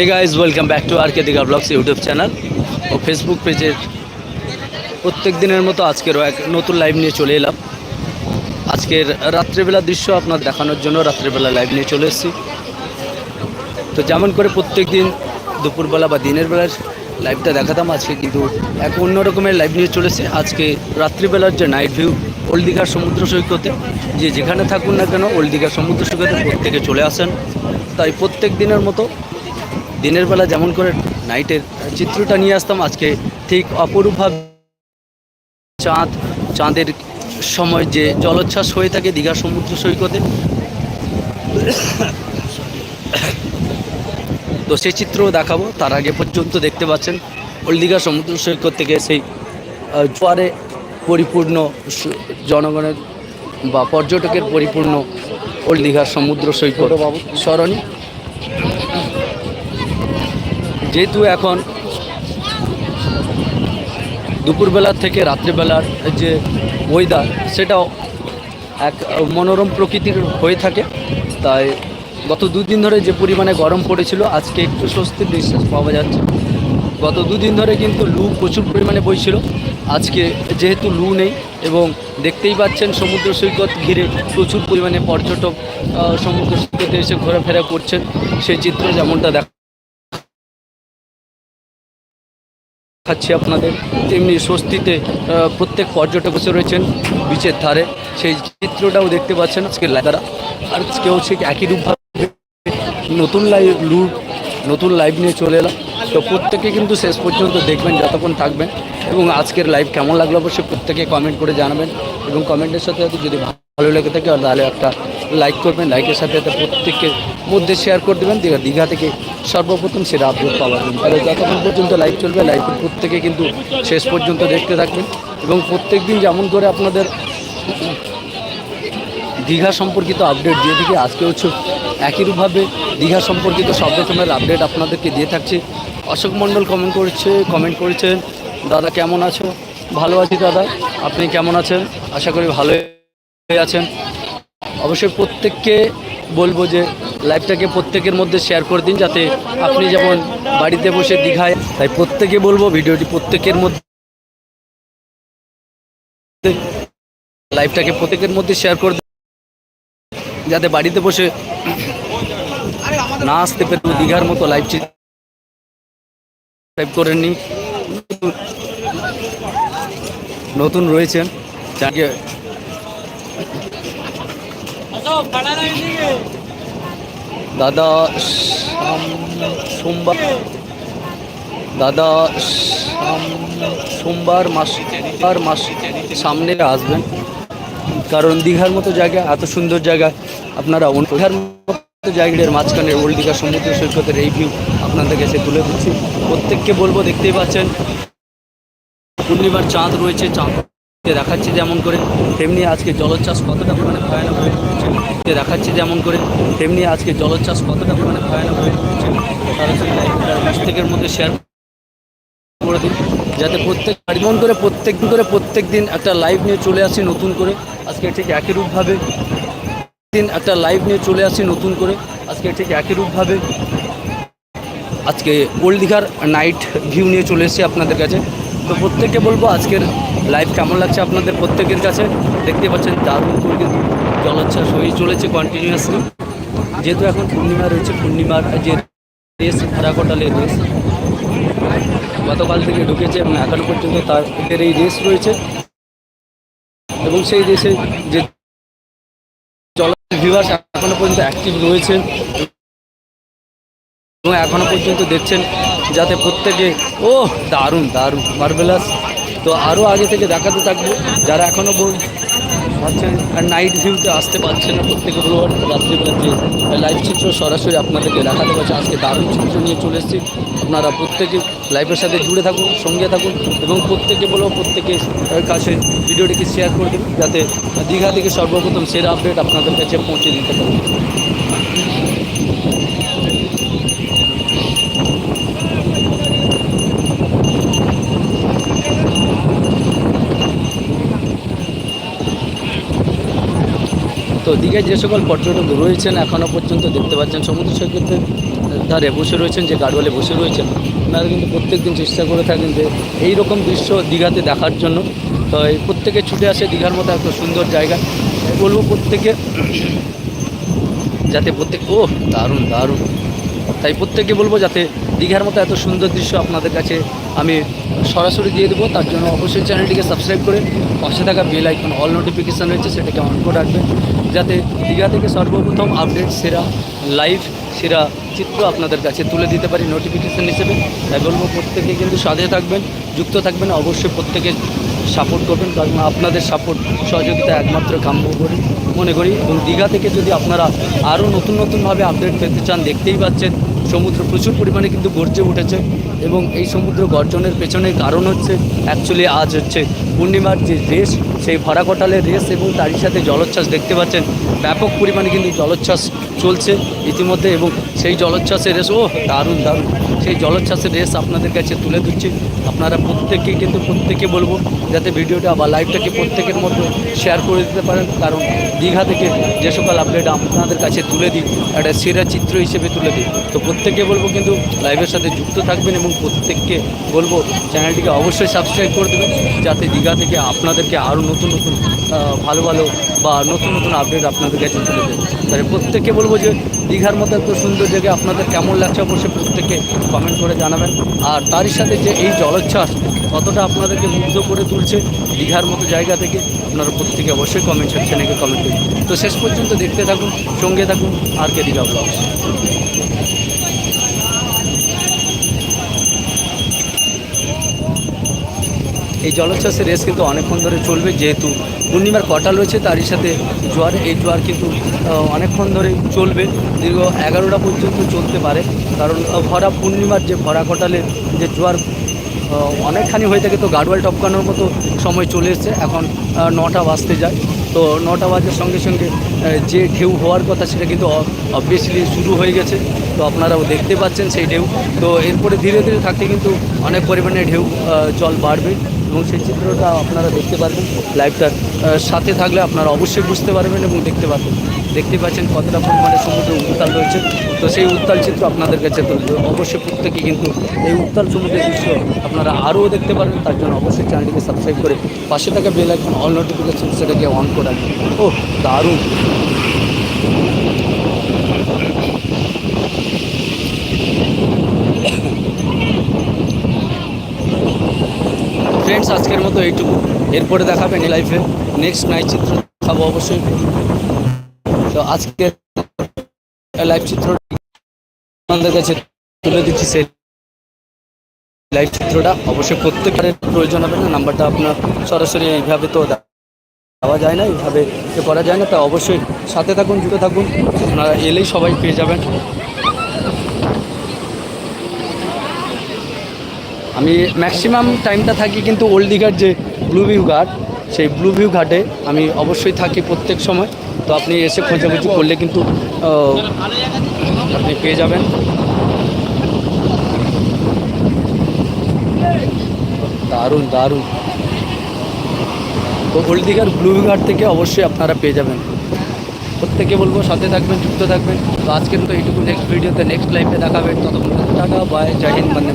এই guys welcome back to R K Digha vlogs YouTube channel O Facebook পেজের প্রত্যেক দিনের মতো আজকেরও এক নতুন লাইভ নিয়ে চলে এলাম। আজকের রাত্রেবেলা দৃশ্য আপনার দেখানোর জন্য রাত্রেবেলা লাইভ নিয়ে চলে এসেছি। তো যেমন করে প্রত্যেক দিন দুপুরবেলা বা দিনের বেলার লাইভটা দেখাতাম আজকে, কিন্তু এক অন্য রকমের লাইভ নিয়ে চলেছে আজকে রাত্রিবেলার যে নাইট ভিউ ওল্ড দীঘার সমুদ্র সৈকতে, যে যেখানে থাকুন না কেন ওল্ড দীঘার সমুদ্র সৈকতে প্রত্যেকে চলে আসেন। তাই প্রত্যেক দিনের মতো দিনের বেলা যেমন করে নাইটের চিত্রটা নিয়ে আসতাম আজকে ঠিক অপরূপভাবে চাঁদ চাঁদের সময় যে জলোচ্ছ্বাস হয়ে থাকে দীঘা সমুদ্র সৈকতে। তো সেই চিত্রও দেখাবো তার আগে পর্যন্ত দেখতে পাচ্ছেন হলদিঘা সমুদ্র সৈকত থেকে সেই জোয়ারে পরিপূর্ণ জনগণের বা পর্যটকের পরিপূর্ণ হলদিঘার সমুদ্র সৈকত। সরণি যেহেতু এখন দুপুরবেলার থেকে রাত্রিবেলার যে ওয়েদার সেটাও এক মনোরম প্রকৃতির হয়ে থাকে। তাই গত দুদিন ধরে যে পরিমাণে গরম পড়েছিল, আজকে একটু স্বস্তির নিঃশ্বাস পাওয়া যাচ্ছে। গত দুদিন ধরে কিন্তু লু প্রচুর পরিমাণে বইছিল। আজকে যেহেতু লু নেই এবং দেখতেই পাচ্ছেন সমুদ্র সৈকত ঘিরে প্রচুর পরিমাণে পর্যটক সমুদ্র সৈকতে এসে ঘোরাফেরা করছেন। সেই চিত্র যেমনটা দেখা দেখাচ্ছি আপনাদের। তেমনি স্বস্তিতে প্রত্যেক পর্যটক বসে রয়েছেন বিচের ধারে। সেই চিত্রটাও দেখতে পাচ্ছেন আজকে দ্বারা। আর কেউ ঠিক একই রূপভাবে নতুন লাইভ লুট নতুন লাইভ নিয়ে চলে এলাম। তো প্রত্যেকে কিন্তু শেষ পর্যন্ত দেখবেন, যতক্ষণ থাকবেন। এবং আজকের লাইভ কেমন লাগল অবশ্যই প্রত্যেকে কমেন্ট করে জানাবেন। এবং কমেন্টের সাথে যদি ভালো লেগে থাকে, তাহলে একটা লাইক করবেন লাইকের সাথে সাথে প্রত্যেকের মধ্যে শেয়ার করে দেবেন, দীঘা দীঘা থেকে সর্বপ্রথম সেটা আপলোড পাওয়ার জন্য। তাহলে যতক্ষণ পর্যন্ত লাইভ চলবে লাইভ প্রত্যেকে কিন্তু শেষ পর্যন্ত দেখতে থাকবেন। এবং প্রত্যেক দিন যেমন করে আপনাদের দীঘা সম্পর্কিত আপডেট দিয়ে থেকে, আজকে হচ্ছে একইরূপভাবে দীঘা সম্পর্কিত সব রকমের আপডেট আপনাদেরকে দিয়ে থাকছে। অশোক মণ্ডল কমেন্ট করেছে কমেন্ট করেছেন, দাদা কেমন আছো? ভালো আছি দাদা, আপনি কেমন আছেন? আশা করি ভালো আছেন। অবশ্যই প্রত্যেককে বলব যে লাইভটাকে প্রত্যেকের মধ্যে শেয়ার করে দিন যাতে আপনি যেমন বাড়িতে বসে দীঘায় তাই প্রত্যেকে বলব ভিডিওটি প্রত্যেকের মধ্যে লাইভটাকে প্রত্যেকের মধ্যে শেয়ার করে দিন। যাতে বাড়িতে বসে না আসতে পেরে দীঘার মতো লাইভ টাইপ করে নি নতুন রয়েছেন। যাকে দাদা, সোমবার দাদা, সোমবার মাস সোমবার মাস সামনে আসবেন। কারণ দীঘার মতো জায়গা, এত সুন্দর জায়গা, আপনারা দীঘার মতো জায়গার মাঝখানে ওল্ড দীঘা সমুদ্র সৈকতের এই ভিউ আপনাদের কাছে তুলে ধরছি। প্রত্যেককে বলব, দেখতেই পাচ্ছেন, পূর্ণিমার চাঁদ রয়েছে, চাঁদ দেখাচ্ছে যেমন করে, তেমনি আজকে জলোচ্ছ্বাস কতটা পরিমাণে ভয়ানক হয়ে উঠছে? দেখাচ্ছে যেমন করে, তেমনি আজকে জলোচ্ছ্বাস কতটা পরিমাণে ভয়ানক হয়ে উঠছে? লাইভটা প্রত্যেকের মধ্যে শেয়ার করে দিন, যাতে প্রত্যেক যেমন করে প্রত্যেক দিন করে প্রত্যেক দিন একটা লাইভ নিয়ে চলে আসি নতুন করে। আজকে ঠিক একই রূপভাবে দিন একটা লাইভ নিয়ে চলে আসি নতুন করে। আজকে ঠিক একই রূপভাবে আজকে ওল্ড দীঘার নাইট ভিউ নিয়ে চলে এসেছি আপনাদের কাছে। তো প্রত্যেককে বলব আজকের লাইভ কেমন লাগছে আপনাদের প্রত্যেকের কাছে? দেখতে পাচ্ছেন দারুণ করে কিন্তু জলোচ্ছ্বাস হয়েই চলেছে কন্টিনিউয়াসলি যেহেতু এখন পূর্ণিমা রয়েছে, পূর্ণিমার যে রেস ধারাকটালে রেস গতকাল থেকে ঢুকেছে এবং এখনও পর্যন্ত তার এদের এই রেস রয়েছে। এবং সেই রেসে যে জল ভিউয়ার্স এখনও পর্যন্ত অ্যাক্টিভ রয়েছেন এবং এখনও পর্যন্ত দেখছেন যাতে প্রত্যেকে ও দারুণ দারুণ মার্বেলাস তো আরও আগে থেকে দেখাতে থাকব, যারা এখনও বল ভাবছেন আর নাইট ভিউতে আসতে পারছেন না প্রত্যেকে বলব রাত্রিবেলা যে লাইভ চিত্র সরাসরি আপনাদেরকে দেখাতে পারছে আজকে দারুণ চিত্র নিয়ে চলে এসেছি। আপনারা প্রত্যেকে লাইভের সাথে জুড়ে থাকুন, সঙ্গে থাকুন এবং প্রত্যেকে বলব প্রত্যেকে কাছে ভিডিওটিকে শেয়ার করে দিন, যাতে দীঘা থেকে সর্বপ্রথম সেরা আপডেট আপনাদের কাছে পৌঁছে দিতে পারি। তো দীঘায় যে সকল পর্যটক রয়েছেন এখনও পর্যন্ত দেখতে পাচ্ছেন, সমুদ্র সৈকতে ধারে বসে রয়েছেন, যে গাড়োয়ালে বসে রয়েছেন, ওনারা কিন্তু প্রত্যেক দিন চেষ্টা করে থাকেন যে এই রকম দৃশ্য দীঘাতে দেখার জন্য। তো এই প্রত্যেকে ছুটে আসে, দীঘার মতো এত সুন্দর জায়গা। বলব প্রত্যেকে যাতে প্রত্যেক ও দারুণ দারুণ। তাই প্রত্যেকে বলব যাতে দীঘার মতো এত সুন্দর দৃশ্য আপনাদের কাছে আমি সরাসরি দিয়ে দেবো, তার জন্য অবশ্যই চ্যানেলটিকে সাবস্ক্রাইব করে পাশে থাকা বেল আইকন অল নোটিফিকেশান রয়েছে, সেটাকে অন করে রাখবেন। যাতে দীঘা থেকে সর্বপ্রথম আপডেট সেরা লাইভ সেরা চিত্র আপনাদের কাছে তুলে দিতে পারি নোটিফিকেশান হিসেবে। তাই বলব, প্রত্যেকে কিন্তু সাথে থাকবেন, যুক্ত থাকবেন, অবশ্যই প্রত্যেকে সাপোর্ট করবেন, কারণ আপনাদের সাপোর্ট সহযোগিতা একমাত্র কাম্য করি মনে করি। এবং দীঘা থেকে যদি আপনারা আরও নতুন নতুনভাবে আপডেট পেতে চান, দেখতেই পাচ্ছেন সমুদ্র প্রচুর পরিমাণে কিন্তু গর্জে উঠেছে এবং এই সমুদ্র গর্জনের পেছনে কারণ হচ্ছে অ্যাকচুয়ালি আজ হচ্ছে পূর্ণিমার যে রেস সেই ভরা কটালের রেস এবং তারই সাথে জলোচ্ছ্বাস দেখতে পাচ্ছেন। ব্যাপক পরিমাণে কিন্তু জলোচ্ছ্বাস চলছে ইতিমধ্যে এবং সেই জলোচ্ছ্বাসের রেস ও দারুণ দারুণ। সেই জলোচ্ছ্বাসের রেস আপনাদের কাছে তুলে ধরছি। আপনারা প্রত্যেককে কিন্তু প্রত্যেকে বলব, যাতে ভিডিওটা বা লাইভটাকে প্রত্যেকের মধ্যে শেয়ার করে দিতে পারেন। কারণ দীঘা থেকে যে সকল আপডেট আপনাদের কাছে তুলে দিই, একটা সেরা চিত্র হিসেবে তুলে দিই। তো প্রত্যেককে বলব কিন্তু লাইভের সাথে যুক্ত থাকবেন এবং প্রত্যেককে বলব, চ্যানেলটিকে অবশ্যই সাবস্ক্রাইব করে দেবেন, যাতে দীঘা থেকে আপনাদেরকে আরও নতুন নতুন ভালো ভালো বা নতুন নতুন আপডেট আপনাদের কাছে তুলে দেবে। তাই প্রত্যেককে বলব যে দীঘার মতো এত সুন্দর জায়গা আপনাদের কেমন লাগছে? অবশ্যই প্রত্যেকে কমেন্ট করে জানাবেন। আর তারই সাথে যে এই জলোচ্ছ্বাস কতটা আপনাদেরকে মুগ্ধ করে তুলছে, দীঘার মতো জায়গা থেকে আপনারা প্রত্যেকে অবশ্যই কমেন্ট সেকশনে গিয়ে কমেন্ট করুন। তো শেষ পর্যন্ত দেখতে থাকুন, সঙ্গে থাকুন, আর কে দীঘা ব্লগস এই জলোচ্ছ্বাসের রেস কিন্তু অনেকক্ষণ ধরে চলবে, যেহেতু পূর্ণিমার কটা রয়েছে তারই সাথে জোয়ার, এই জোয়ার কিন্তু অনেকক্ষণ ধরে চলবে, দীর্ঘ এগারোটা পর্যন্ত চলতে পারে। কারণ ভরা পূর্ণিমার যে ভরা কটালের যে জোয়ার অনেকখানি হয়ে থাকে, তো গাডওয়াল টপকানোর মতো সময় চলে এসছে। এখন নটা বাজতে যায়। তো নটা বাজার সঙ্গে সঙ্গে যে ঢেউ হওয়ার কথা সেটা কিন্তু অবভিয়াসলি শুরু হয়ে গেছে। তো আপনারাও দেখতে পাচ্ছেন সেই ঢেউ। তো এরপরে ধীরে ধীরে থাকতে কিন্তু অনেক পরিমাণে ঢেউ জল বাড়বে। এবং সেই চিত্রটা আপনারা দেখতে পারবেন, লাইভটার সাথে থাকলে আপনারা অবশ্যই বুঝতে পারবেন এবং দেখতে পারবেন। দেখতে পাচ্ছেন কতটা পরিমাণে সমুদ্রে উত্তাল রয়েছে। তো সেই উত্তাল চিত্র আপনাদের কাছে তুলে ধরবো। অবশ্যই প্রত্যেকে কিন্তু এই উত্তাল সমুদ্রের দৃশ্য আপনারা আরও দেখতে পারবেন। তার জন্য অবশ্যই চ্যানেলটিকে সাবস্ক্রাইব করে পাশে থাকা বেল আইকন, অল নোটিফিকেশন সেটাকে অন করে রাখবেন। ও দারুণ! আজকের মতো এইটুকু। এরপরে দেখাবেন এই লাইফে। নেক্সট নাইট চিত্র দেখাবো অবশ্যই। তো আজকে লাইভ চিত্র আপনাদের কাছে তুলে দিচ্ছি সেই লাইভ চিত্রটা। অবশ্যই প্রত্যেকের প্রয়োজন হবে না। নাম্বারটা আপনার সরাসরি এইভাবে তো দেওয়া যায় না, এইভাবে করা যায় না। তা অবশ্যই সাথে থাকুন, জুড়ে থাকুন। আপনারা এলেই সবাই পেয়ে যাবেন। আমি ম্যাক্সিমাম টাইমটা থাকি কিন্তু ওল্ড দীঘার যে ব্লু ভিউ ঘাট সেই ব্লু ভিউ ঘাটে আমি অবশ্যই থাকি প্রত্যেক সময়। তো আপনি এসে খোঁজাখুঁজি করলে কিন্তু আপনি পেয়ে যাবেন। দারুণ দারুণ। তো ওল্ড দীঘার ব্লু ভিউ ঘাট থেকে অবশ্যই আপনারা পেয়ে যাবেন। প্রত্যেকে বলব, সাথে থাকবেন, যুক্ত থাকবেন। তো আজকের তো এইটুকু নেক্সট ভিডিওতে নেক্সট লাইফে দেখাবেন ততক্ষণ টাকা বাই জয় হিন্দ, বন্দে